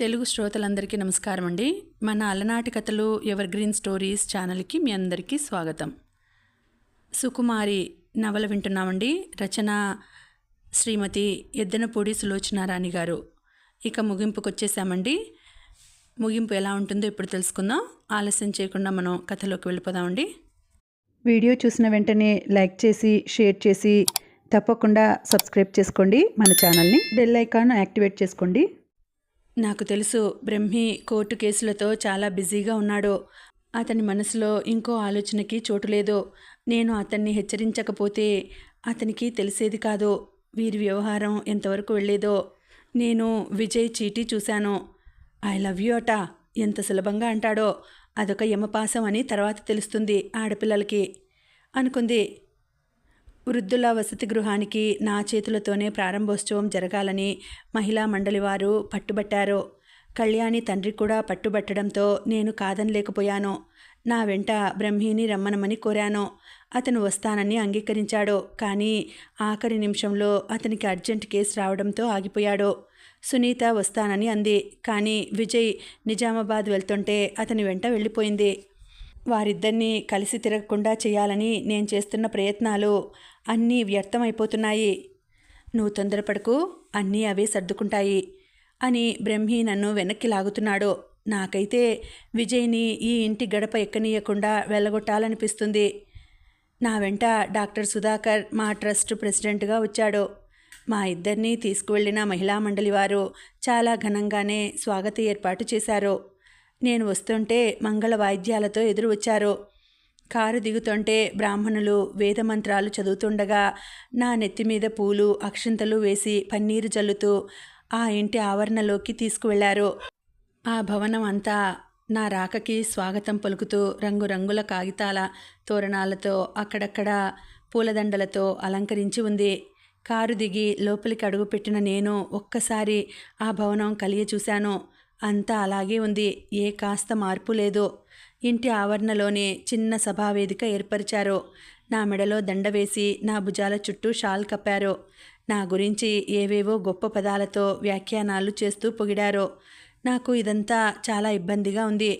తెలుగు శ్రోతలందరికీ నమస్కారం అండి మన అలనాటి కథలు ఎవర్ గ్రీన్ స్టోరీస్ ఛానల్కి మీ అందరికీ స్వాగతం. సుకుమారి నవల వింటున్నామండి. రచన శ్రీమతి ఎద్దనపూడి సులోచనారాణి గారు. ఇక ముగింపుకు వచ్చేసామండి ముగింపు ఎలా ఉంటుందో ఇప్పుడు తెలుసుకుందాం. ఆలస్యం చేయకుండా మనం కథలోకి వెళ్ళిపోదామండి. వీడియో చూసిన వెంటనే లైక్ చేసి షేర్ చేసి తప్పకుండా సబ్స్క్రైబ్ చేసుకోండి. మన ఛానల్ని బెల్ ఐకాన్ యాక్టివేట్ చేసుకోండి. నాకు తెలుసు బ్రహ్మి కోర్టు కేసులతో చాలా బిజీగా ఉన్నాడు. అతని మనసులో ఇంకో ఆలోచనకి చోటు లేదు. నేను అతన్ని హెచ్చరించకపోతే అతనికి తెలిసేది కాదు. వీరి వ్యవహారం ఎంతవరకు వెళ్ళేదో నేను విజయ్ చీటీ చూశాను. ఐ లవ్ యూ అట. ఎంత సులభంగా అంటాడో. అదొక యమపాసం అని తర్వాత తెలుస్తుంది ఆడపిల్లలకి. అనుకుంది. వృద్ధుల వసతి గృహానికి నా చేతులతోనే ప్రారంభోత్సవం జరగాలని మహిళా మండలి వారు పట్టుబట్టారు. కళ్యాణి తండ్రి కూడా పట్టుబట్టడంతో నేను కాదనలేకపోయాను. నా వెంట బ్రహ్మిని రమ్మనమని కోరాను. అతను వస్తానని అంగీకరించాడు. కానీ ఆఖరి నిమిషంలో అతనికి అర్జెంట్ కేసు రావడంతో ఆగిపోయాడు. సునీత వస్తానని అంది. కానీ విజయ్ నిజామాబాద్ వెళ్తుంటే అతని వెంట వెళ్ళిపోయింది. వారిద్దరినీ కలిసి తిరగకుండా చేయాలని నేను చేస్తున్న ప్రయత్నాలు అన్నీ వ్యర్థమైపోతున్నాయి. నువ్వు తొందరపడకు అన్నీ అవే సర్దుకుంటాయి అని బ్రహ్మి నన్ను వెనక్కి లాగుతున్నాడు. నాకైతే విజయ్ని ఈ ఇంటి గడప ఎక్కనీయకుండా వెళ్ళగొట్టాలనిపిస్తుంది. నా వెంట డాక్టర్ సుధాకర్ మా ట్రస్ట్ ప్రెసిడెంట్గా వచ్చాడు. మా ఇద్దరినీ తీసుకువెళ్ళిన మహిళా మండలి వారు చాలా ఘనంగానే స్వాగత ఏర్పాటు చేశారు. నేను వస్తుంటే మంగళ వాయిద్యాలతో ఎదురు వచ్చారు కారు దిగుతుంటే బ్రాహ్మణులు వేదమంత్రాలు చదువుతుండగా నా నెత్తి మీద పూలు అక్షింతలు వేసి పన్నీరు జల్లుతూ ఆ ఇంటి ఆవరణలోకి తీసుకువెళ్ళారు. ఆ భవనం అంతా నా రాకకి స్వాగతం పలుకుతూ రంగురంగుల కాగితాల తోరణాలతో అక్కడక్కడ పూలదండలతో అలంకరించి ఉంది. కారు దిగి లోపలికి అడుగుపెట్టిన నేను ఒక్కసారి ఆ భవనం కలియ చూశాను అంతా అలాగే ఉంది. ఏ కాస్త మార్పు లేదు ఇంటి ఆవరణలోనే చిన్న సభావేదిక ఏర్పరిచారు. నా మెడలో దండ వేసి నా భుజాల చుట్టూ షాల్ కప్పారు. నా గురించి ఏవేవో గొప్ప పదాలతో వ్యాఖ్యానాలు చేస్తూ పొగిడారు. నాకు ఇదంతా చాలా ఇబ్బందిగా ఉంది.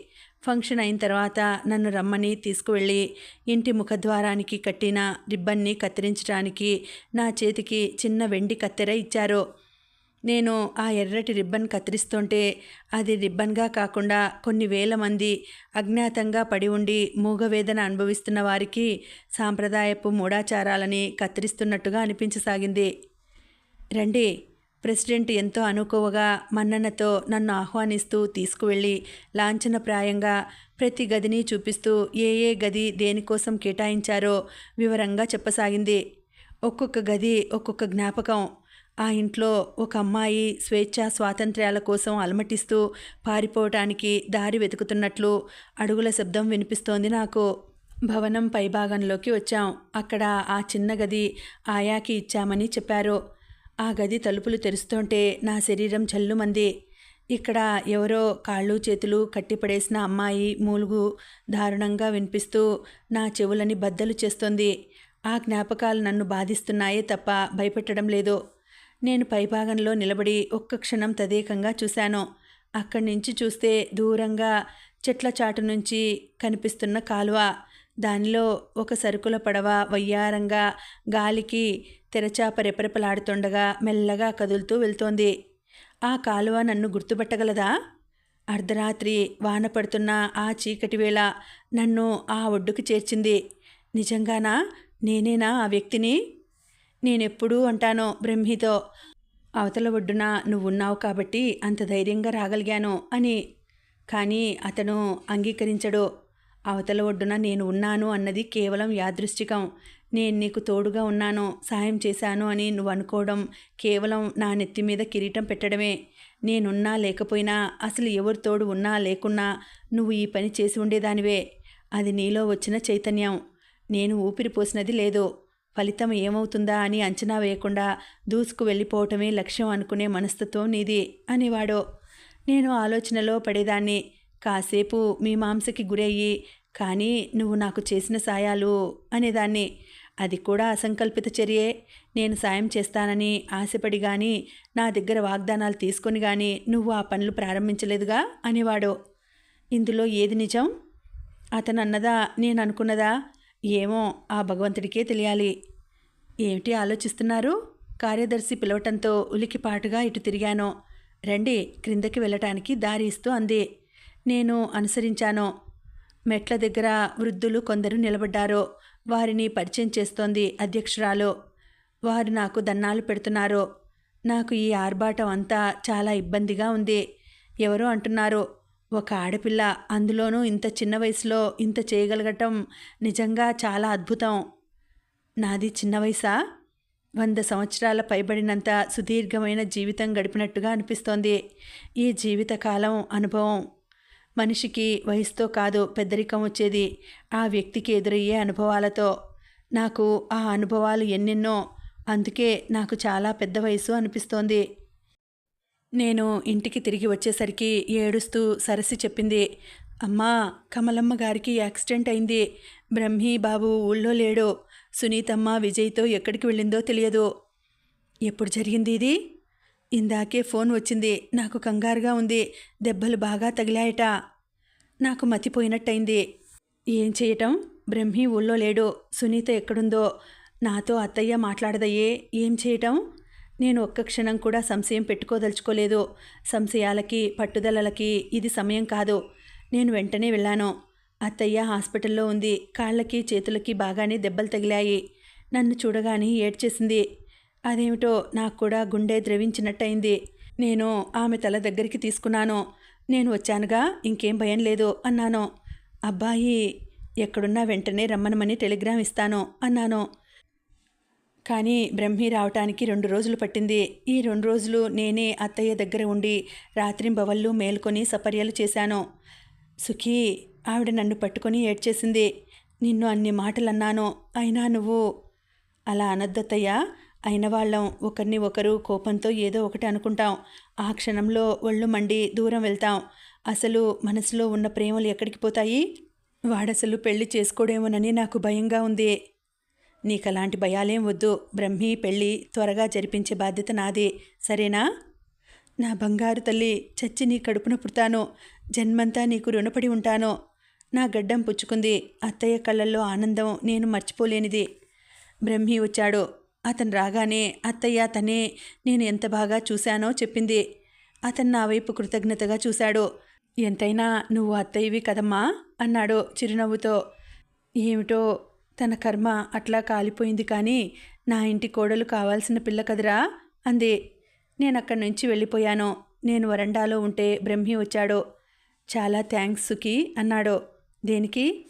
ఫంక్షన్ అయిన తర్వాత నన్ను రమ్మని తీసుకువెళ్ళి ఇంటి ముఖద్వారానికి కట్టిన రిబ్బన్ని కత్తిరించడానికి నా చేతికి చిన్న వెండి కత్తెర ఇచ్చారు. నేను ఆ ఎర్రటి రిబ్బన్ కత్తిరిస్తుంటే అది రిబ్బన్గా కాకుండా కొన్ని వేల మంది అజ్ఞాతంగా పడి ఉండి మూగవేదన అనుభవిస్తున్న వారికి సాంప్రదాయపు మూఢాచారాలని కత్తిరిస్తున్నట్టుగా అనిపించసాగింది. రండి ప్రెసిడెంట్ ఎంతో అనుకోవగా మన్ననతో నన్ను ఆహ్వానిస్తూ తీసుకువెళ్ళి లాంఛనప్రాయంగా ప్రతి గదిని చూపిస్తూ ఏ ఏ గది దేనికోసం కేటాయించారో వివరంగా చెప్పసాగింది. ఒక్కొక్క గది ఒక్కొక్క జ్ఞాపకం ఆ ఇంట్లో ఒక అమ్మాయి స్వేచ్ఛ స్వాతంత్ర్యాల కోసం అలమటిస్తూ పారిపోవటానికి దారి వెతుకుతున్నట్లు అడుగుల శబ్దం వినిపిస్తోంది నాకు. భవనం పైభాగంలోకి వచ్చాం. అక్కడ ఆ చిన్న గది ఆయాకి ఇచ్చామని చెప్పారు. ఆ గది తలుపులు తెరుస్తుంటే నా శరీరం చల్లుమంది. ఇక్కడ ఎవరో కాళ్ళు చేతులు కట్టిపడేసిన అమ్మాయి మూలుగు దారుణంగా వినిపిస్తూ నా చెవులని బద్దలు చేస్తోంది. ఆ జ్ఞాపకాలు నన్ను బాధిస్తున్నాయే తప్ప భయపెట్టడం లేదు. నేను పైభాగంలో నిలబడి ఒక్క క్షణం తదేకంగా చూశాను. అక్కడి నుంచి చూస్తే దూరంగా చెట్ల చాటు నుంచి కనిపిస్తున్న కాలువ. దానిలో ఒక సరుకుల పడవ వయ్యారంగా గాలికి తెరచాప రెపరెపలాడుతుండగా మెల్లగా కదులుతూ వెళ్తోంది. ఆ కాలువ నన్ను గుర్తుపట్టగలదా? అర్ధరాత్రి వాన పడుతున్న ఆ చీకటి వేళ నన్ను ఆ ఒడ్డుకు చేర్చింది. నిజంగానా? నేనేనా ఆ వ్యక్తిని? నేనెప్పుడూ అంటానో బ్రహ్మితో అవతల ఒడ్డున నువ్వున్నావు కాబట్టి అంత ధైర్యంగా రాగలిగాను అని. కానీ అతను అంగీకరించడు. అవతల ఒడ్డున నేను ఉన్నాను అన్నది కేవలం యాదృష్టికం నేను నీకు తోడుగా ఉన్నాను సాయం చేశాను అని నువ్వు అనుకోవడం కేవలం నా నెత్తి మీద కిరీటం పెట్టడమే. నేనున్నా లేకపోయినా అసలు ఎవరి తోడు ఉన్నా లేకున్నా నువ్వు ఈ పని చేసి ఉండేదానివే. అది నీలో వచ్చిన చైతన్యం. నేను ఊపిరి పోసినది లేదు. ఫలితం ఏమవుతుందా అని అంచనా వేయకుండా దూసుకు వెళ్ళిపోవటమే లక్ష్యం అనుకునే మనస్తత్వం నీది అనేవాడు. నేను ఆలోచనలో పడేదాన్ని. కాసేపు మీ మాంసకి గురయ్యి కానీ నువ్వు నాకు చేసిన సాయాలు అనేదాన్ని. అది కూడా అసంకల్పిత చర్యే. నేను సాయం చేస్తానని ఆశపడి కానీ నా దగ్గర వాగ్దానాలు తీసుకొని కానీ నువ్వు ఆ పనులు ప్రారంభించలేదుగా అనేవాడు. ఇందులో ఏది నిజం? అతను అన్నదా నేను అనుకున్నదా ఏమో ఆ భగవంతుడికే తెలియాలి. ఏమిటి ఆలోచిస్తున్నారు? కార్యదర్శి పిలవటంతో ఉలికిపాటుగా ఇటు తిరిగాను. రండి క్రిందకి వెళ్ళటానికి దారి ఇస్తూ అంది. నేను అనుసరించాను. మెట్ల దగ్గర వృద్ధులు కొందరు నిలబడ్డారు. వారిని పరిచయం చేస్తోంది అధ్యక్షురాలు. వారు నాకు దన్నాలు పెడుతున్నారు. నాకు ఈ ఆర్భాటం అంతా చాలా ఇబ్బందిగా ఉంది. ఎవరో అంటున్నారు ఒక ఆడపిల్ల అందులోనూ ఇంత చిన్న వయసులో ఇంత చేయగలగటం నిజంగా చాలా అద్భుతం. నాది చిన్న వయసా? వంద సంవత్సరాల పైబడినంత సుదీర్ఘమైన జీవితం గడిపినట్టుగా అనిపిస్తోంది. ఈ జీవితకాలం అనుభవం. మనిషికి వయసుతో కాదు పెద్దరికం వచ్చేది. ఆ వ్యక్తికి ఎదురయ్యే అనుభవాలతో. నాకు ఆ అనుభవాలు ఎన్నెన్నో. అందుకే నాకు చాలా పెద్ద వయసు అనిపిస్తోంది. నేను ఇంటికి తిరిగి వచ్చేసరికి ఏడుస్తూ సరసి చెప్పింది అమ్మా కమలమ్మ గారికి యాక్సిడెంట్ అయింది. బ్రహ్మీ బాబు ఊళ్ళో లేడు. సునీతమ్మ విజయ్తో ఎక్కడికి వెళ్ళిందో తెలియదు. ఎప్పుడు జరిగింది ఇది? ఇందాకే ఫోన్ వచ్చింది. నాకు కంగారుగా ఉంది. దెబ్బలు బాగా తగిలాయట. నాకు మతిపోయినట్టయింది. ఏం చేయటం? బ్రహ్మి ఊళ్ళో లేడు. సునీత ఎక్కడుందో? నాతో అత్తయ్య మాట్లాడదయ్యే. ఏం చేయటం? నేను ఒక్క క్షణం కూడా సంశయం పెట్టుకోదలుచుకోలేదు. సంశయాలకి పట్టుదలలకి ఇది సమయం కాదు. నేను వెంటనే వెళ్ళాను. అత్తయ్య హాస్పిటల్లో ఉంది. కాళ్ళకి చేతులకి బాగానే దెబ్బలు తగిలాయి. నన్ను చూడగానే ఏడ్చేసింది. అదేమిటో నాకు కూడా గుండె ద్రవించినట్టయింది. నేను ఆమె తల దగ్గరికి తీసుకున్నాను. నేను వచ్చానుగా ఇంకేం భయం లేదు అన్నాను. అబ్బాయి ఎక్కడున్నా వెంటనే రమ్మనమని టెలిగ్రామ్ ఇస్తాను అన్నాను. కానీ బ్రహ్మి రావటానికి రెండు రోజులు పట్టింది. ఈ రెండు రోజులు నేనే అత్తయ్య దగ్గర ఉండి రాత్రింబవళ్ళు మేల్కొని సపర్యలు చేశాను. సుఖీ ఆవిడ నన్ను పట్టుకొని ఏడ్చేసింది. నిన్ను అన్ని మాటలు అన్నాను అయినా నువ్వు అలా అనద్దత్తయ్యా. అయిన వాళ్ళం ఒకరిని ఒకరు కోపంతో ఏదో ఒకటి అనుకుంటాం. ఆ క్షణంలో ఒళ్ళు మండి దూరం వెళ్తాం. అసలు మనసులో ఉన్న ప్రేమలు ఎక్కడికి పోతాయి? వాడసలు పెళ్ళి చేసుకోడేమోనని నాకు భయంగా ఉంది. నీకు అలాంటి భయాలేం వద్దు. బ్రహ్మి పెళ్ళి త్వరగా జరిపించే బాధ్యత నాది. సరేనా? నా బంగారు తల్లి చచ్చి నీ కడుపున పుడతాను. జన్మంతా నీకు రుణపడి ఉంటాను. నా గడ్డం పుచ్చుకుంది. అత్తయ్య కళ్ళల్లో ఆనందం నేను మర్చిపోలేనిది. బ్రహ్మి వచ్చాడు. అతను రాగానే అత్తయ్య తనే నేను ఎంత బాగా చూశానో చెప్పింది. అతను నా వైపు కృతజ్ఞతగా చూశాడు. ఎంతైనా నువ్వు అత్తయ్యవి కదమ్మా అన్నాడు చిరునవ్వుతో. ఏమిటో తన కర్మ అట్లా కాలిపోయింది కానీ నా ఇంటి కోడలు కావాల్సిన పిల్ల కదరా అంది. నేను అక్కడి నుంచి వెళ్ళిపోయాను. నేను వరండాలో ఉంటే బ్రహ్మి వచ్చాడు. చాలా థ్యాంక్స్ సుఖీ అన్నాడు. దేనికి?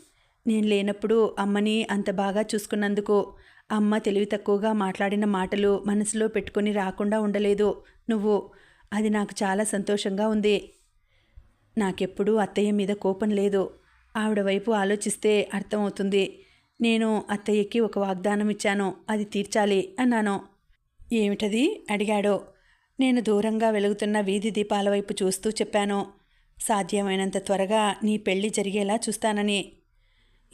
నేను లేనప్పుడు అమ్మని అంత బాగా చూసుకున్నందుకు అమ్మ తెలివి తక్కువగా మాట్లాడిన మాటలు మనసులో పెట్టుకొని రాకుండా ఉండలేదు నువ్వు. అది నాకు చాలా సంతోషంగా ఉంది. నాకెప్పుడూ అత్తయ్య మీద కోపం లేదు. ఆవిడ వైపు ఆలోచిస్తే అర్థమవుతుంది నేను అత్తయ్యకి ఒక వాగ్దానం ఇచ్చాను. అది తీర్చాలి అన్నాను. ఏమిటది? అడిగాడు. నేను దూరంగా వెలుగుతున్న వీధి దీపాల వైపు చూస్తూ చెప్పాను. సాధ్యమైనంత త్వరగా నీ పెళ్ళి జరిగేలా చూస్తానని.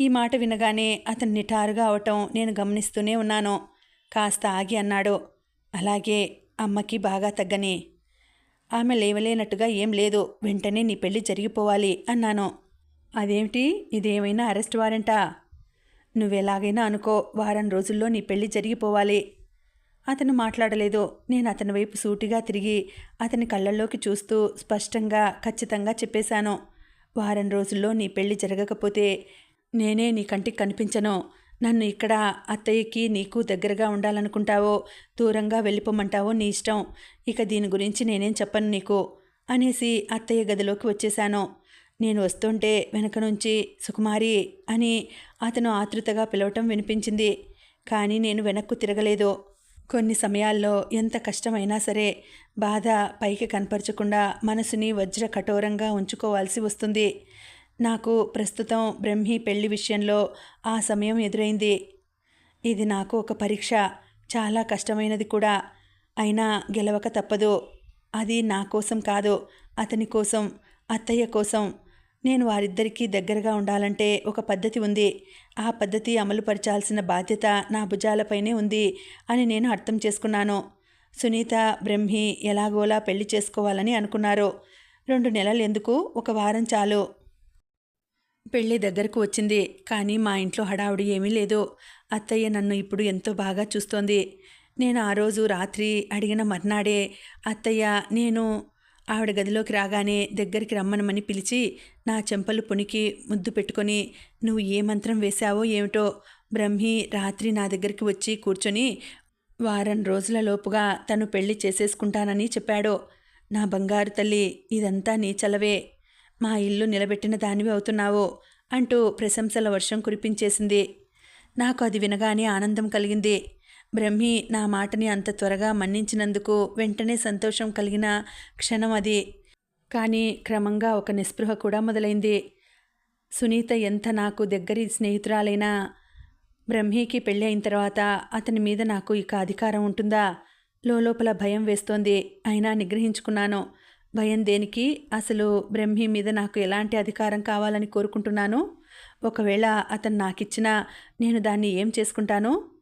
ఈ మాట వినగానే అతను నిఠారుగా అవటం నేను గమనిస్తూనే ఉన్నాను. కాస్త ఆగి అన్నాడు. అలాగే అమ్మకి బాగా తగ్గని. ఆమె లేవలేనట్టుగా ఏం లేదు. వెంటనే నీ పెళ్ళి జరిగిపోవాలి అన్నాను. అదేమిటి? ఇదేమైనా అరెస్ట్ వారెంటా? నువ్వెలాగైనా అనుకో వారం రోజుల్లో నీ పెళ్ళి జరిగిపోవాలి. అతను మాట్లాడలేదు. నేను అతని వైపు సూటిగా తిరిగి అతని కళ్ళల్లోకి చూస్తూ స్పష్టంగా ఖచ్చితంగా చెప్పేశాను. వారం రోజుల్లో నీ పెళ్ళి జరగకపోతే నేనే నీ కంటికి కనిపించను. నన్ను ఇక్కడ అత్తయ్యకి నీకు దగ్గరగా ఉండాలనుకుంటావో దూరంగా వెళ్ళిపోమంటావో నీ ఇష్టం. ఇక దీని గురించి నేనేం చెప్పను నీకు అనేసి అత్తయ్య గదిలోకి వచ్చేశాను. నేను వస్తుంటే వెనక నుంచి సుకుమారి అని అతను ఆతృతగా పిలవటం వినిపించింది. కానీ నేను వెనక్కు తిరగలేదు. కొన్ని సమయాల్లో ఎంత కష్టమైనా సరే బాధ పైకి కనపరచకుండా మనసుని వజ్ర కఠోరంగా ఉంచుకోవాల్సి వస్తుంది. నాకు ప్రస్తుతం బ్రహ్మి పెళ్ళి విషయంలో ఆ సమయం ఎదురైంది. ఇది నాకు ఒక పరీక్ష. చాలా కష్టమైనది కూడా. అయినా గెలవక తప్పదు. అది నా కోసం కాదు. అతని కోసం అత్తయ్య కోసం. నేను వారిద్దరికీ దగ్గరగా ఉండాలంటే ఒక పద్ధతి ఉంది. ఆ పద్ధతి అమలుపరచాల్సిన బాధ్యత నా భుజాలపైనే ఉంది అని నేను అర్థం చేసుకున్నాను. సునీత బ్రహ్మి ఎలాగోలా పెళ్ళి చేసుకోవాలని అనుకున్నారు. రెండు నెలలు ఎందుకు? ఒక వారం చాలు. పెళ్ళి దగ్గరకు వచ్చింది. కానీ మా ఇంట్లో హడావుడి ఏమీ లేదు. అత్తయ్య నన్ను ఇప్పుడు ఎంతో బాగా చూస్తోంది. నేను ఆ రోజు రాత్రి అడిగిన మర్నాడే అత్తయ్య నేను ఆవిడ గదిలోకి రాగానే దగ్గరికి రమ్మనమని పిలిచి నా చెంపలు పునికి ముద్దు పెట్టుకొని నువ్వు ఏ మంత్రం వేశావో ఏమిటో బ్రహ్మి రాత్రి నా దగ్గరికి వచ్చి కూర్చొని వారం రోజుల లోపుగా తను పెళ్ళి చేసేసుకుంటానని చెప్పాడు. నా బంగారు తల్లి ఇదంతా నీ చలవే. మా ఇల్లు నిలబెట్టిన దానివి అవుతున్నావు అంటూ ప్రశంసల వర్షం కురిపించేసింది. నాకు అది వినగానే ఆనందం కలిగింది. బ్రహ్మి నా మాటని అంత త్వరగా మన్నించినందుకు వెంటనే సంతోషం కలిగిన క్షణం అది. కానీ క్రమంగా ఒక నిస్పృహ కూడా మొదలైంది. సునీత ఎంత నాకు దగ్గరి స్నేహితురాలైనా బ్రహ్మికి పెళ్ళి అయిన తర్వాత అతని మీద నాకు ఇక అధికారం ఉంటుందా? లోపల భయం వేస్తోంది. అయినా నిగ్రహించుకున్నాను. భయం దేనికి? అసలు బ్రహ్మి మీద నాకు ఎలాంటి అధికారం కావాలని కోరుకుంటున్నాను? ఒకవేళ అతను నాకిచ్చినా నేను దాన్ని ఏం చేసుకుంటాను?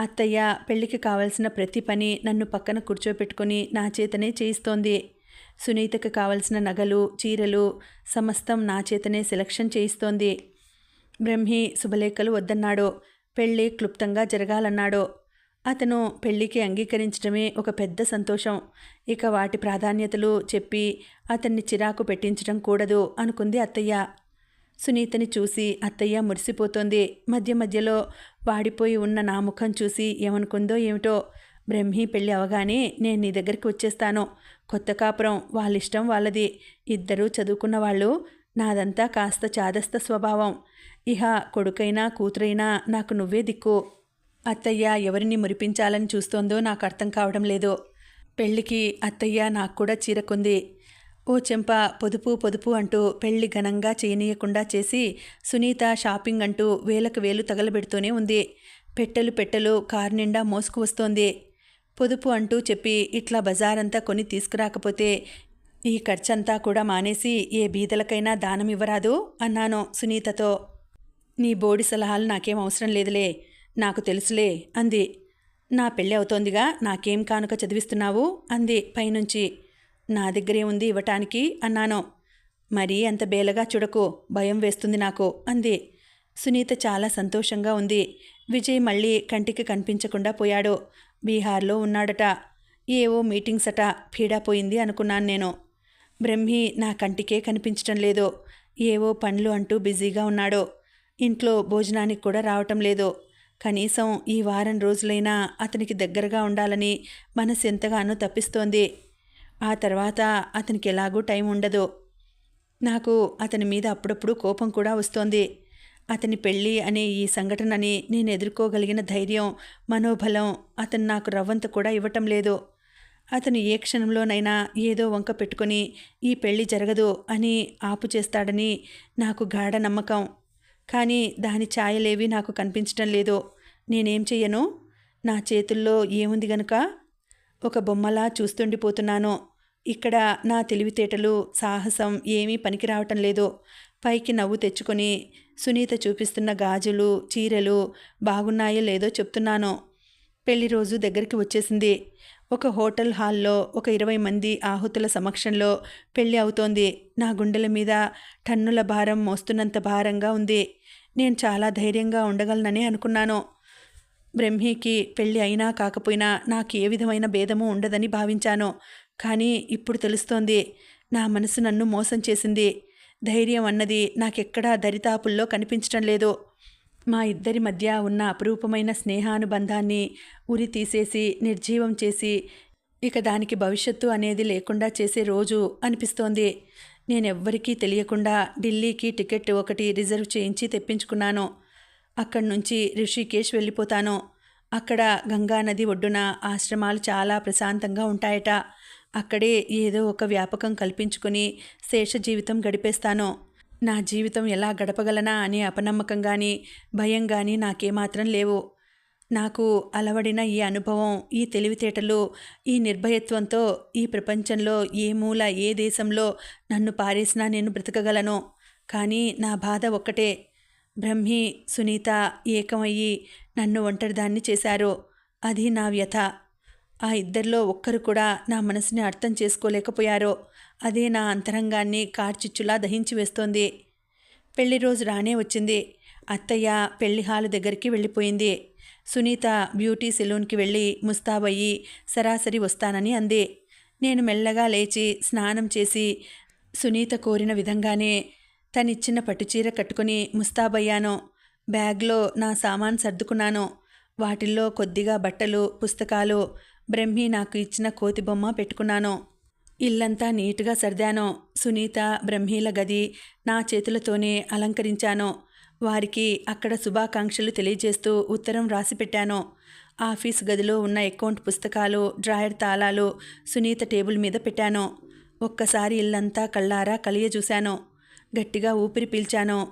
అత్తయ్య పెళ్ళికి కావలసిన ప్రతి పని నన్ను పక్కన కూర్చోపెట్టుకొని నా చేతనే చేయిస్తోంది. సునీతకు కావలసిన నగలు చీరలు సమస్తం నా చేతనే సెలక్షన్ చేయిస్తోంది. బ్రహ్మి శుభలేఖలు వద్దన్నాడు. పెళ్ళి క్లుప్తంగా జరగాలన్నాడు. అతను పెళ్ళికి అంగీకరించడమే ఒక పెద్ద సంతోషం. ఇక వాటి ప్రాధాన్యతలు చెప్పి అతన్ని చిరాకు పెట్టించడం కూడదు అనుకుంది అత్తయ్య. సునీతని చూసి అత్తయ్య మురిసిపోతోంది. మధ్య మధ్యలో వాడిపోయి ఉన్న నా ముఖం చూసి ఏమనుకుందో ఏమిటో బ్రహ్మి పెళ్ళి అవగానే నేను నీ దగ్గరికి వచ్చేస్తాను. కొత్త కాపురం వాళ్ళిష్టం వాళ్ళది. ఇద్దరూ చదువుకున్న వాళ్ళు నాదంతా కాస్త చాదస్త స్వభావం. ఇహ కొడుకైనా కూతురైనా నాకు నువ్వే దిక్కు. అత్తయ్య ఎవరిని మురిపించాలని చూస్తోందో నాకు అర్థం కావడం లేదు. పెళ్ళికి అత్తయ్య నాకు కూడా చీరకుంది. ఓ చెంప పొదుపు పొదుపు అంటూ పెళ్ళి ఘనంగా చేయనీయకుండా చేసి సునీత షాపింగ్ అంటూ వేలకు వేలు తగలబెడుతూనే ఉంది. పెట్టెలు పెట్టెలు కారు నిండా మోసుకు వస్తోంది. పొదుపు అంటూ చెప్పి ఇట్లా బజారంతా కొని తీసుకురాకపోతే ఈ ఖర్చంతా కూడా మానేసి ఏ బీదలకైనా దానం ఇవ్వరాదు? అన్నాను సునీతతో. నీ బోడి సలహాలు నాకేం అవసరం లేదులే. నాకు తెలుసులే అంది. నా పెళ్ళి అవుతోందిగా నాకేం కానుక చదివిస్తున్నావు? అంది పైనుంచి. నా దగ్గరే ఉంది ఇవ్వటానికి అన్నాను. మరీ అంత బేలగా చూడకు భయం వేస్తుంది నాకు అంది. సునీత చాలా సంతోషంగా ఉంది. విజయ్ మళ్ళీ కంటికి కనిపించకుండా పోయాడు. బీహార్లో ఉన్నాడట. ఏవో మీటింగ్స్ అట పీడాపోయింది అనుకున్నాను నేను. బ్రహ్మి నా కంటికే కనిపించటం లేదు. ఏవో పనులు అంటూ బిజీగా ఉన్నాడు. ఇంట్లో భోజనానికి కూడా రావటం లేదు. కనీసం ఈ వారం రోజులైనా అతనికి దగ్గరగా ఉండాలని మనసు ఎంతగానో తప్పిస్తోంది. ఆ తర్వాత అతనికి ఎలాగూ టైం ఉండదు. నాకు అతని మీద అప్పుడప్పుడు కోపం కూడా వస్తోంది. అతని పెళ్ళి అనే ఈ సంఘటనని నేను ఎదుర్కోగలిగిన ధైర్యం మనోబలం అతను నాకు రవ్వంత కూడా ఇవ్వటం లేదు. అతను ఏ క్షణంలోనైనా ఏదో వంక పెట్టుకొని ఈ పెళ్ళి జరగదు అని ఆపు చేస్తాడని నాకు గాఢ నమ్మకం. కానీ దాని ఛాయలేవి నాకు కనిపించడం లేదు. నేనేం చెయ్యను? నా చేతుల్లో ఏముంది గనుక? ఒక బొమ్మలా చూస్తుండిపోతున్నాను. ఇక్కడ నా తెలివితేటలు సాహసం ఏమీ పనికి రావటం లేదు. పైకి నవ్వు తెచ్చుకొని సునీత చూపిస్తున్న గాజులు చీరలు బాగున్నాయో లేదో చెప్తున్నాను. పెళ్ళి రోజు దగ్గరికి వచ్చేసింది. ఒక హోటల్ హాల్లో ఒక ఇరవై మంది ఆహుతుల సమక్షంలో పెళ్ళి అవుతోంది. నా గుండెల మీద టన్నుల భారం మోస్తున్నంత భారంగా ఉంది. నేను చాలా ధైర్యంగా ఉండగలనని అనుకున్నాను. బ్రహ్మికి పెళ్ళి అయినా కాకపోయినా నాకు ఏ విధమైన భేదము ఉండదని భావించాను. కానీ ఇప్పుడు తెలుస్తోంది నా మనసు నన్ను మోసం చేసింది. ధైర్యం అన్నది నాకెక్కడా దరితాపుల్లో కనిపించటం లేదు. మా ఇద్దరి మధ్య ఉన్న అపురూపమైన స్నేహానుబంధాన్ని ఉరి తీసేసి నిర్జీవం చేసి ఇక దానికి భవిష్యత్తు అనేది లేకుండా చేసే రోజు అనిపిస్తోంది. నేనెవ్వరికీ తెలియకుండా ఢిల్లీకి టికెట్ ఒకటి రిజర్వ్ చేయించి తెప్పించుకున్నాను. అక్కడి నుంచి రిషికేష్ వెళ్ళిపోతాను. అక్కడ గంగా నది ఒడ్డున ఆశ్రమాలు చాలా ప్రశాంతంగా ఉంటాయట. అక్కడే ఏదో ఒక వ్యాపకం కల్పించుకుని శేష జీవితం గడిపేస్తాను. నా జీవితం ఎలా గడపగలనా అనే అపనమ్మకం కానీ భయం కానీ నాకేమాత్రం లేవు. నాకు అలవడిన ఈ అనుభవం ఈ తెలివితేటలు ఈ నిర్భయత్వంతో ఈ ప్రపంచంలో ఏ మూల ఏ దేశంలో నన్ను పారేసినా నేను బ్రతకగలను. కానీ నా బాధ ఒక్కటే బ్రహ్మి సునీత ఏకమయ్యి నన్ను ఒంటరిదాన్ని చేశారు. అది నా వ్యథ. ఆ ఇద్దరిలో ఒక్కరు కూడా నా మనసుని అర్థం చేసుకోలేకపోయారో. అదే నా అంతరంగాన్ని కార్చిచ్చులా దహించి వేస్తోంది. పెళ్ళి రోజు రానే వచ్చింది. అత్తయ్య పెళ్ళి హాలు దగ్గరికి వెళ్ళిపోయింది. సునీత బ్యూటీ సెలూన్కి వెళ్ళి ముస్తాబయ్యి సరాసరి వస్తానని అంది. నేను మెల్లగా లేచి స్నానం చేసి సునీత కోరిన విధంగానే తనిచ్చిన పట్టుచీర కట్టుకుని ముస్తాబయ్యాను. బ్యాగ్లో నా సామాన్ సర్దుకున్నాను. వాటిల్లో కొద్దిగా బట్టలు పుస్తకాలు బ్రహ్మి నాకు ఇచ్చిన కోతి బొమ్మ పెట్టుకున్నాను. ఇల్లంతా నీట్గా సర్దాను. సునీత బ్రహ్మీల గది నా చేతులతోనే అలంకరించాను. వారికి అక్కడ శుభాకాంక్షలు తెలియజేస్తూ ఉత్తరం రాసి పెట్టాను. ఆఫీస్ గదిలో ఉన్న అకౌంట్ పుస్తకాలు డ్రాయర్ తాళాలు సునీత టేబుల్ మీద పెట్టాను. ఒక్కసారి ఇల్లంతా కళ్ళారా కలియజూశాను. చూశాను గట్టిగా ఊపిరి పీల్చాను.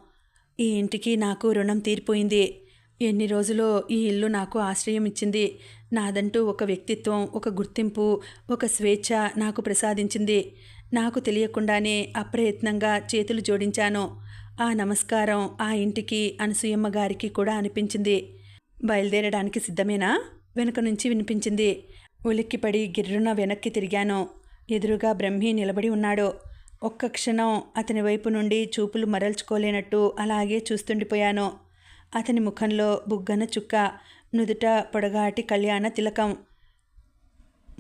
ఈ ఇంటికి నాకు రుణం తీరిపోయింది. ఎన్ని రోజులో ఈ ఇల్లు నాకు ఆశ్రయం ఇచ్చింది. నాదంటూ ఒక వ్యక్తిత్వం ఒక గుర్తింపు ఒక స్వేచ్ఛ నాకు ప్రసాదించింది. నాకు తెలియకుండానే అప్రయత్నంగా చేతులు జోడించాను. ఆ నమస్కారం ఆ ఇంటికి అనసూయమ్మ గారికి కూడా అనిపించింది. బయలుదేరడానికి సిద్ధమేనా? వెనుక నుంచి వినిపించింది. ఉలిక్కిపడి గిర్రున వెనక్కి తిరిగాను. ఎదురుగా బ్రహ్మి నిలబడి ఉన్నాడు. ఒక్క క్షణం అతని వైపు నుండి చూపులు మరల్చుకోలేనట్టు అలాగే చూస్తుండిపోయాను. అతని ముఖంలో బుగ్గన చుక్క నుదుట పొడగాటి కళ్యాణ తిలకం.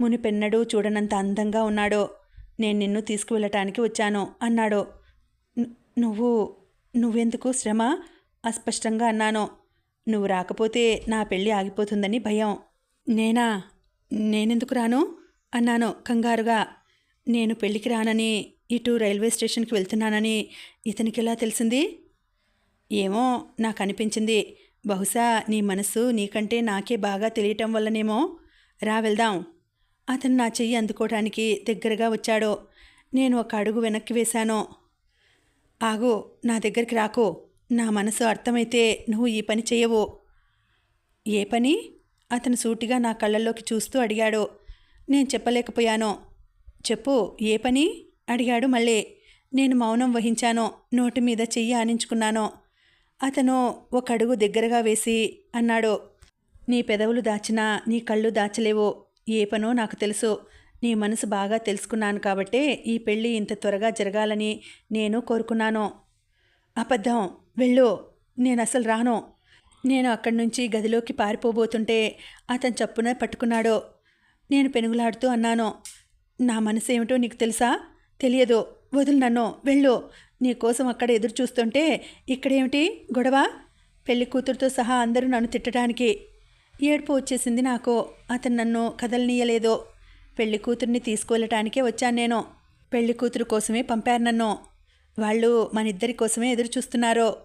మునిపెన్నడూ చూడనంత అందంగా ఉన్నాడు. నేను నిన్ను తీసుకువెళ్ళటానికి వచ్చాను అన్నాడు. నువ్వు నువ్వెందుకు శ్రమ అస్పష్టంగా అన్నాను. నువ్వు రాకపోతే నా పెళ్ళి ఆగిపోతుందని భయం. నేనా? నేనెందుకు రాను అన్నాను కంగారుగా. నేను పెళ్ళికి రానని ఇటు రైల్వే స్టేషన్కి వెళ్తున్నానని ఇతనికి ఎలా తెలిసింది? ఏమో నాకు అనిపించింది బహుశా నీ మనసు నీకంటే నాకే బాగా తెలియటం వల్లనేమో. రా వెళ్దాం. అతను నా చెయ్యి అందుకోవడానికి దగ్గరగా వచ్చాడు. నేను ఒక అడుగు వెనక్కి వేశాను. ఆగు నా దగ్గరికి రాకు. నా మనసు అర్థమైతే నువ్వు ఈ పని చేయవు ఏ పని? అతను సూటిగా నా కళ్ళల్లోకి చూస్తూ అడిగాడు. నేను చెప్పలేకపోయాను. చెప్పు ఏ పని? అడిగాడు మళ్ళీ నేను మౌనం వహించాను నోటి మీద చెయ్యి ఆనించుకున్నాను? అతను ఒక అడుగు దగ్గరగా వేసి అన్నాడు నీ పెదవులు దాచినా నీ కళ్ళు దాచలేవు. ఏ పనో నాకు తెలుసు. నీ మనసు బాగా తెలుసుకున్నాను కాబట్టే ఈ పెళ్ళి ఇంత త్వరగా జరగాలని నేను కోరుకున్నాను. అబద్ధం. వెళ్ళు. నేను అసలు రాను. నేను అక్కడి నుంచి గదిలోకి పారిపోబోతుంటే అతను చప్పున పట్టుకున్నాడు. నేను పెనుగులాడుతూ అన్నాను నా మనసు ఏమిటో నీకు తెలుసా? తెలియదు. వదులు నన్ను. వెళ్ళు. నీకోసం అక్కడ ఎదురు చూస్తుంటే ఇక్కడేమిటి? గొడవ? పెళ్ళి కూతురుతో సహా అందరూ నన్ను తిట్టడానికి. ఏడుపు వచ్చేసింది నాకు. అతను నన్ను కదలనీయలేదు. పెళ్ళి కూతుర్ని తీసుకువెళ్ళటానికే వచ్చాను నేను. పెళ్ళి కూతురు కోసమే పంపారు నన్ను. వాళ్ళు మన ఇద్దరి కోసమే ఎదురు చూస్తున్నారు.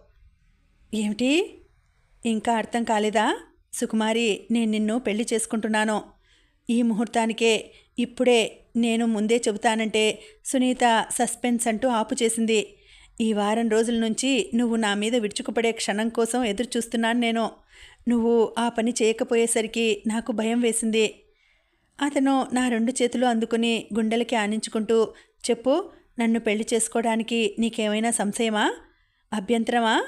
ఏమిటి? ఇంకా అర్థం కాలేదా? సుకుమారి నేను నిన్ను పెళ్ళి చేసుకుంటున్నాను. ఈ ముహూర్తానికే ఇప్పుడే నేను ముందే చెబుతానంటే సునీత సస్పెన్స్ అంటూ ఆపు చేసింది ఈ వారం రోజుల నుంచి నువ్వు నా మీద విడుచుకుపడే క్షణం కోసం ఎదురు చూస్తున్నాను నేను. నువ్వు ఆ పని చేయకపోయేసరికి నాకు భయం వేసింది. అతను నా రెండు చేతులు అందుకుని గుండెలకి ఆనించుకుంటూ చెప్పు నన్ను పెళ్ళి చేసుకోవడానికి నీకేమైనా సంశయమా? అభ్యంతరమా?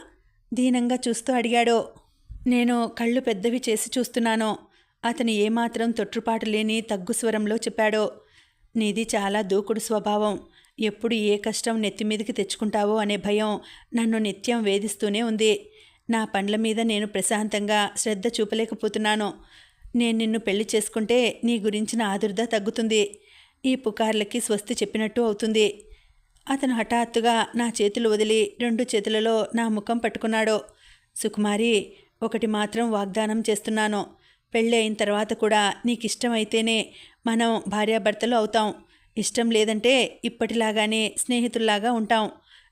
దీనంగా చూస్తూ అడిగాడు. నేను కళ్ళు పెద్దవి చేసి చూస్తున్నాను. అతను ఏమాత్రం తొట్టుపాటు లేని తగ్గు స్వరంలో చెప్పాడో. నీది చాలా దూకుడు స్వభావం. ఎప్పుడు ఏ కష్టం నెత్తిమీదికి తెచ్చుకుంటావో అనే భయం నన్ను నిత్యం వేధిస్తూనే ఉంది. నా పండ్ల మీద నేను ప్రశాంతంగా శ్రద్ధ చూపలేకపోతున్నాను. నేను నిన్ను పెళ్ళి చేసుకుంటే నీ గురించిన ఆదుర్ద తగ్గుతుంది. ఈ పుకార్లకి స్వస్తి చెప్పినట్టు అవుతుంది. అతను హఠాత్తుగా నా చేతులు వదిలి రెండు చేతులలో నా ముఖం పట్టుకున్నాడు. సుకుమారి ఒకటి మాత్రం వాగ్దానం చేస్తున్నాను. పెళ్ళి అయిన తర్వాత కూడా నీకు ఇష్టమైతేనే మనం భార్యాభర్తలు అవుతాం. ఇష్టం లేదంటే ఇప్పటిలాగానే స్నేహితుల్లాగా ఉంటాం.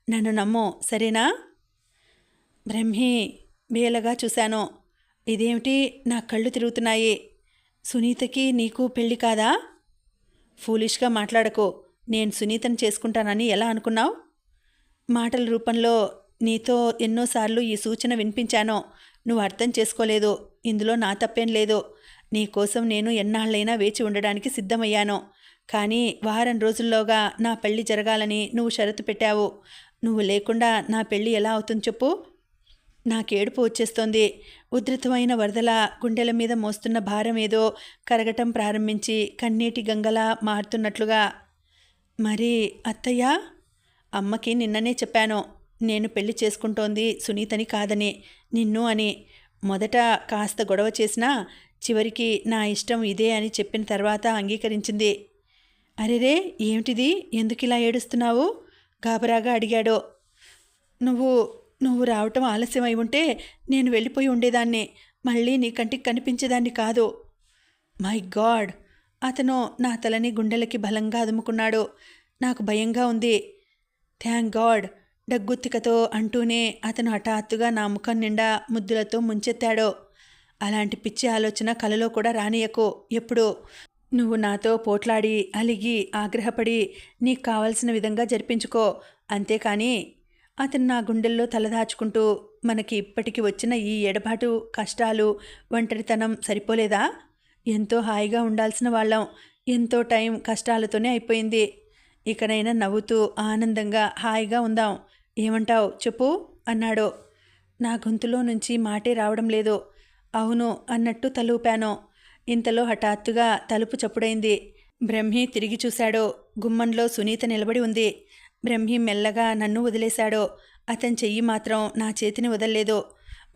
నన్ను నమ్ము సరేనా? బ్రహ్మి వేలగా చూశాను. ఇదేమిటి? నా కళ్ళు తిరుగుతున్నాయి. సునీతకి నీకు పెళ్ళి కాదా? ఫూలిష్గా మాట్లాడకు. నేను సునీతను చేసుకుంటానని ఎలా అనుకున్నావు? మాటల రూపంలో నీతో ఎన్నోసార్లు ఈ సూచన వినిపించాను. నువ్వు అర్థం చేసుకోలేదు. ఇందులో నా తప్పేం లేదు. నీకోసం నేను ఎన్నాళ్ళైనా వేచి ఉండడానికి సిద్ధమయ్యాను. కానీ వారం రోజుల్లోగా నా పెళ్ళి జరగాలని నువ్వు షరతు పెట్టావు. నువ్వు లేకుండా నా పెళ్ళి ఎలా అవుతుంది చెప్పు. నాకేడుపు వచ్చేస్తోంది. ఉధృతమైన వరదల గుండెల మీద మోస్తున్న భారం ఏదో కరగటం ప్రారంభించి కన్నీటి గంగలా మారుతున్నట్లుగా. మరి అత్తయ్య అమ్మకి నిన్ననే చెప్పాను. నేను పెళ్ళి చేసుకుంటోంది సునీతని కాదని నిన్ను అని. మొదట కాస్త గొడవ చేసినా చివరికి నా ఇష్టం ఇదే అని చెప్పిన తర్వాత అంగీకరించింది. అరెరే ఏమిటిది? ఎందుకు ఇలా ఏడుస్తున్నావు? గాబరాగా అడిగాడు. నువ్వు నువ్వు రావటం ఆలస్యం అయి ఉంటే నేను వెళ్ళిపోయి ఉండేదాన్ని. మళ్ళీ నీ కంటికి కనిపించేదాన్ని కాదు. My God! అతను నా తలని గుండెలకి బలంగా అదుముకున్నాడు. నాకు భయంగా ఉంది. Thank God! డగ్గుత్తికతో అంటూనే అతను హఠాత్తుగా నా ముఖం నిండా ముద్దులతో ముంచెత్తాడో. అలాంటి పిచ్చి ఆలోచన కలలో కూడా రానియకు. ఎప్పుడు? నువ్వు నాతో పోట్లాడి అలిగి ఆగ్రహపడి నీకు కావలసిన విధంగా జరిపించుకో. అంతేకాని అతను నా గుండెల్లో తలదాచుకుంటూ మనకి ఇప్పటికి వచ్చిన ఈ ఎడబాటు కష్టాలు ఒంటరితనం సరిపోలేదా? ఎంతో హాయిగా ఉండాల్సిన వాళ్ళం. ఎంతో టైం కష్టాలతోనే అయిపోయింది. ఇకనైనా నవ్వుతూ ఆనందంగా హాయిగా ఉందాం. ఏమంటావు? చెప్పు అన్నాడు. నా గొంతులో నుంచి మాటే రావడం లేదు. అవును అన్నట్టు తలూపాను. ఇంతలో హఠాత్తుగా తలుపు చప్పుడైంది. బ్రహ్మి తిరిగి చూశాడు. గుమ్మంలో సునీత నిలబడి ఉంది. బ్రహ్మి మెల్లగా నన్ను వదిలేశాడు. అతని చెయ్యి మాత్రం నా చేతిని వదలలేదు.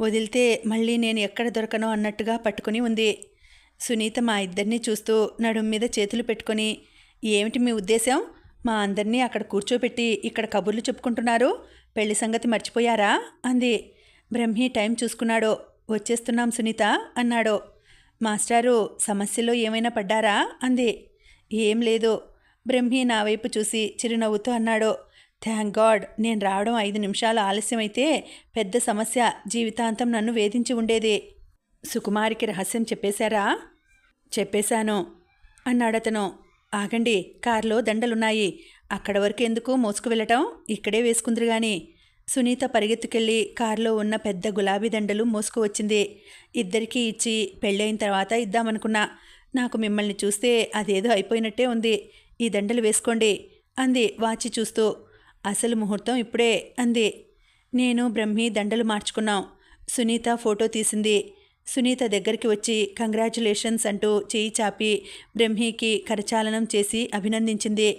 వదిలితే మళ్ళీ నేను ఎక్కడ దొరకనో అన్నట్టుగా పట్టుకుని ఉంది. సునీత మా ఇద్దరిని చూస్తూ నడుం మీద చేతులు పెట్టుకొని ఏమిటి మీ ఉద్దేశం మా అందరినీ అక్కడ కూర్చోబెట్టి ఇక్కడ కబుర్లు చెప్పుకుంటున్నారు. పెళ్ళి సంగతి మర్చిపోయారా? అంది. బ్రహ్మి టైం చూసుకున్నాడో. వచ్చేస్తున్నాం సునీత అన్నాడు. మాస్టారు సమస్యలో ఏమైనా పడ్డారా? అంది. ఏం లేదు. బ్రహ్మి నా వైపు చూసి చిరునవ్వుతూ అన్నాడు. థ్యాంక్ గాడ్ నేను రావడం ఐదు నిమిషాలు ఆలస్యమైతే పెద్ద సమస్య జీవితాంతం నన్ను వేధించి ఉండేది. సుకుమారికి రహస్యం చెప్పేశారా? చెప్పేశాను అన్నాడతను. ఆగండి కారులో దండలున్నాయి. అక్కడ వరకు ఎందుకు మోసుకు వెళ్ళటం? ఇక్కడే వేసుకుందరు గాని. సునీత పరిగెత్తుకెళ్ళి కారులో ఉన్న పెద్ద గులాబీ దండలు మోసుకు వచ్చింది. ఇద్దరికీ ఇచ్చి పెళ్ళైన తర్వాత ఇద్దామనుకున్నా. నాకు మిమ్మల్ని చూస్తే అదేదో అయిపోయినట్టే ఉంది. ఈ దండలు వేసుకోండి అంది వాచి చూస్తూ. అసలు ముహూర్తం ఇప్పుడే అంది. నేను బ్రహ్మి దండలు మార్చుకున్నాం. సునీత ఫోటో తీసింది. సునీత దగ్గరికి వచ్చి కంగ్రాచులేషన్స్ అంటూ చేయి చాపి బ్రహ్మికి కరచాలనం చేసి అభినందించింది.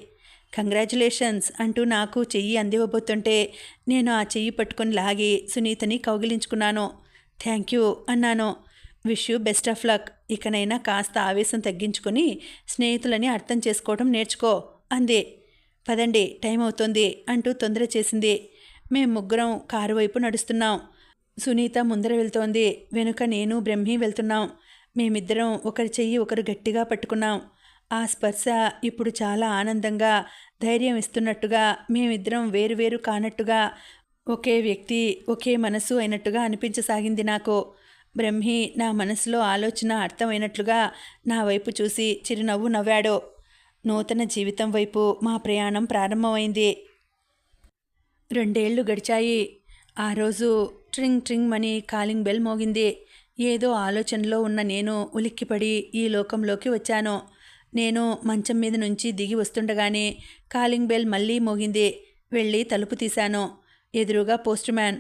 కంగ్రాచులేషన్స్ అంటూ నాకు చెయ్యి అందివ్వబోతుంటే నేను ఆ చెయ్యి పట్టుకొని లాగి సునీతని కౌగిలించుకున్నాను. థ్యాంక్ యూ అన్నాను. Wish you best of luck. ఇకనైనా కాస్త ఆవేశం తగ్గించుకొని స్నేహితులని అర్థం చేసుకోవడం నేర్చుకో అంది. పదండి టైం అవుతుంది అంటూ తొందర చేసింది మేం ముగ్గురం కారు వైపు నడుస్తున్నాం. సునీత ముందర వెళ్తోంది. వెనుక నేను బ్రహ్మి వెళ్తున్నాం. మేమిద్దరం ఒకరి చెయ్యి ఒకరు గట్టిగా పట్టుకున్నాం. ఆ స్పర్శ ఇప్పుడు చాలా ఆనందంగా ధైర్యం ఇస్తున్నట్టుగా మేమిద్దరం వేరువేరు కానట్టుగా ఒకే వ్యక్తి ఒకే మనసు అయినట్టుగా అనిపించసాగింది నాకు. బ్రహ్మి నా మనసులో ఆలోచన అర్థమైనట్లుగా నా వైపు చూసి చిరునవ్వు నవ్వాడు. నూతన జీవితం వైపు మా ప్రయాణం ప్రారంభమైంది. రెండేళ్ళు గడిచాయి. ఆ రోజు ట్రింగ్ ట్రింగ్ మని కాలింగ్ బెల్ మోగింది. ఏదో ఆలోచనలో ఉన్న నేను ఉలిక్కిపడి ఈ లోకంలోకి వచ్చాను. నేను మంచం మీద నుంచి దిగి వస్తుండగానే కాలింగ్ బెల్ మళ్ళీ మోగింది. వెళ్ళి తలుపు తీశాను. ఎదురుగా పోస్ట్ మ్యాన్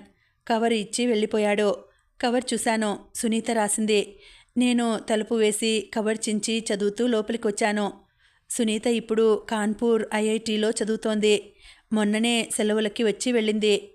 కవర్ ఇచ్చి వెళ్ళిపోయాడు. కవర్ చూశాను. సునీత రాసింది. నేను తలుపు వేసి కవర్ చించి చదువుతూ లోపలికి వచ్చాను సునీత ఇప్పుడు కాన్పూర్ ఐఐటిలో చదువుతోంది. మొన్ననే సెలవులకి వచ్చి వెళ్ళింది.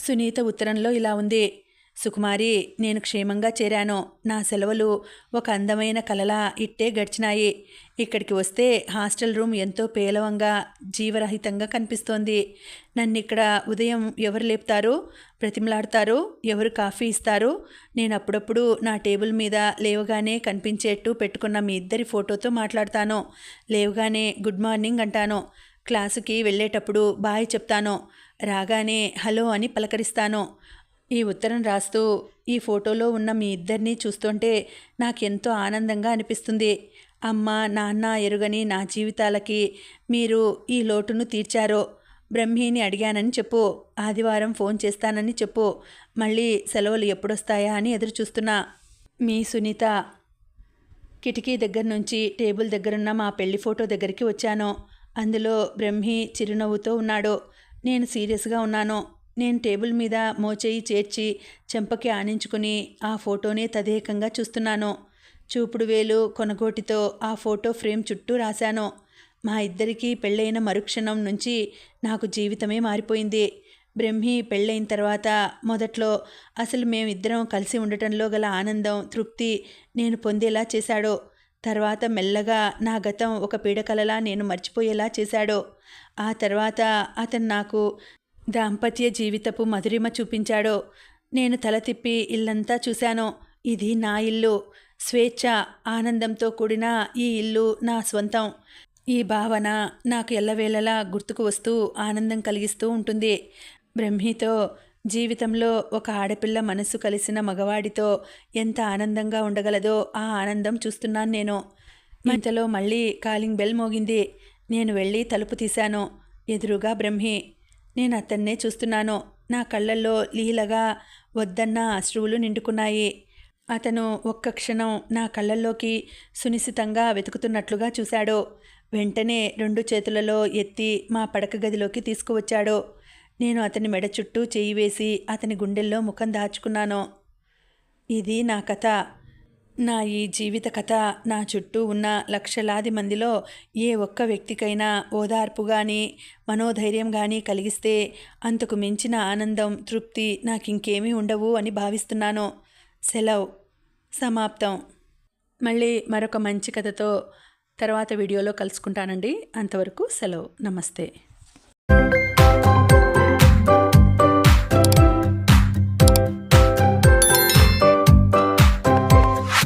సునీత ఉత్తరంలో ఇలా ఉంది. సుకుమారి నేను క్షేమంగా చేరాను. నా సెలవులు ఒక అందమైన కలలా ఇట్టే గడిచినాయి. ఇక్కడికి వస్తే హాస్టల్ రూమ్ ఎంతో పేలవంగా జీవరహితంగా కనిపిస్తోంది. నన్ను ఇక్కడ ఉదయం ఎవరు లేపుతారు? ప్రతిమలాడతారు? ఎవరు కాఫీ ఇస్తారు? నేను అప్పుడప్పుడు నా టేబుల్ మీద లేవగానే కనిపించేట్టు పెట్టుకున్న మీ ఇద్దరి ఫోటోతో మాట్లాడతాను. లేవగానే గుడ్ మార్నింగ్ అంటాను. క్లాసుకి వెళ్ళేటప్పుడు బాయ్ చెప్తాను. రాగానే హలో అని పలకరిస్తాను. ఈ ఉత్తరం రాస్తూ ఈ ఫోటోలో ఉన్న మీ ఇద్దరిని చూస్తుంటే నాకెంతో ఆనందంగా అనిపిస్తుంది. అమ్మ నాన్న ఎరుగని నా జీవితాలకి మీరు ఈ లోటును తీర్చారో బ్రహ్మిని అడిగానని చెప్పు. ఆదివారం ఫోన్ చేస్తానని చెప్పు. మళ్ళీ సెలవులు ఎప్పుడొస్తాయా అని ఎదురు చూస్తున్నా మీ సునీత కిటికీ దగ్గర నుంచి టేబుల్ దగ్గరున్న మా పెళ్ళి ఫోటో దగ్గరికి వచ్చాను. అందులో బ్రహ్మి చిరునవ్వుతో ఉన్నాడు. నేను సీరియస్గా ఉన్నాను. నేను టేబుల్ మీద మోచేయి చేర్చి చెంపకి ఆనించుకుని ఆ ఫోటోనే తదేకంగా చూస్తున్నాను. చూపుడు వేలు కొనగోటితో ఆ ఫోటో ఫ్రేమ్ చుట్టూ రాశాను. మా ఇద్దరికీ పెళ్ళైన మరుక్షణం నుంచి నాకు జీవితమే మారిపోయింది. బ్రహ్మి పెళ్ళైన తర్వాత మొదట్లో అసలు మేమిద్దరం కలిసి ఉండటంలో గల ఆనందం తృప్తి నేను పొందేలా చేశాడు. తర్వాత మెల్లగా నా గతం ఒక పీడకలలా నేను మర్చిపోయేలా చేశాడో. ఆ తర్వాత అతను నాకు దాంపత్య జీవితపు మధురిమ చూపించాడో. నేను తల తిప్పి ఇల్లంతా చూశాను. ఇది నా ఇల్లు. స్వేచ్ఛ ఆనందంతో కూడిన ఈ ఇల్లు నా స్వంతం. ఈ భావన నాకు ఎల్లవేళలా గుర్తుకు వస్తూ ఆనందం కలిగిస్తూ ఉంటుంది. బ్రహ్మితో జీవితంలో ఒక ఆడపిల్ల మనస్సు కలిసిన మగవాడితో ఎంత ఆనందంగా ఉండగలదో ఆ ఆనందం చూస్తున్నాను నేను. ఇంతలో మళ్ళీ కాలింగ్ బెల్ మోగింది. నేను వెళ్ళి తలుపు తీశాను. ఎదురుగా బ్రహ్మి నేను అతన్నే చూస్తున్నాను. నా కళ్ళల్లో లీలగా వద్దన్న అశ్రువులు నిండుకున్నాయి. అతను ఒక్క క్షణం నా కళ్ళల్లోకి సునిశితంగా వెతుకుతున్నట్లుగా చూశాడు. వెంటనే రెండు చేతులలో ఎత్తి మా పడక గదిలోకి తీసుకువచ్చాడు. నేను అతని మెడ చుట్టూ చేయి వేసి అతని గుండెల్లో ముఖం దాచుకున్నాను. ఇది నా కథ. నా ఈ జీవిత కథ నా చుట్టూ ఉన్న లక్షలాది మందిలో ఏ ఒక్క వ్యక్తికైనా ఓదార్పు కానీ మనోధైర్యం కానీ కలిగిస్తే అంతకు మించిన ఆనందం తృప్తి నాకు ఇంకేమీ ఉండవు అని భావిస్తున్నాను. సెలవు. సమాప్తం. మళ్ళీ మరొక మంచి కథతో తర్వాత వీడియోలో కలుసుకుంటానండి. అంతవరకు సెలవు. నమస్తే.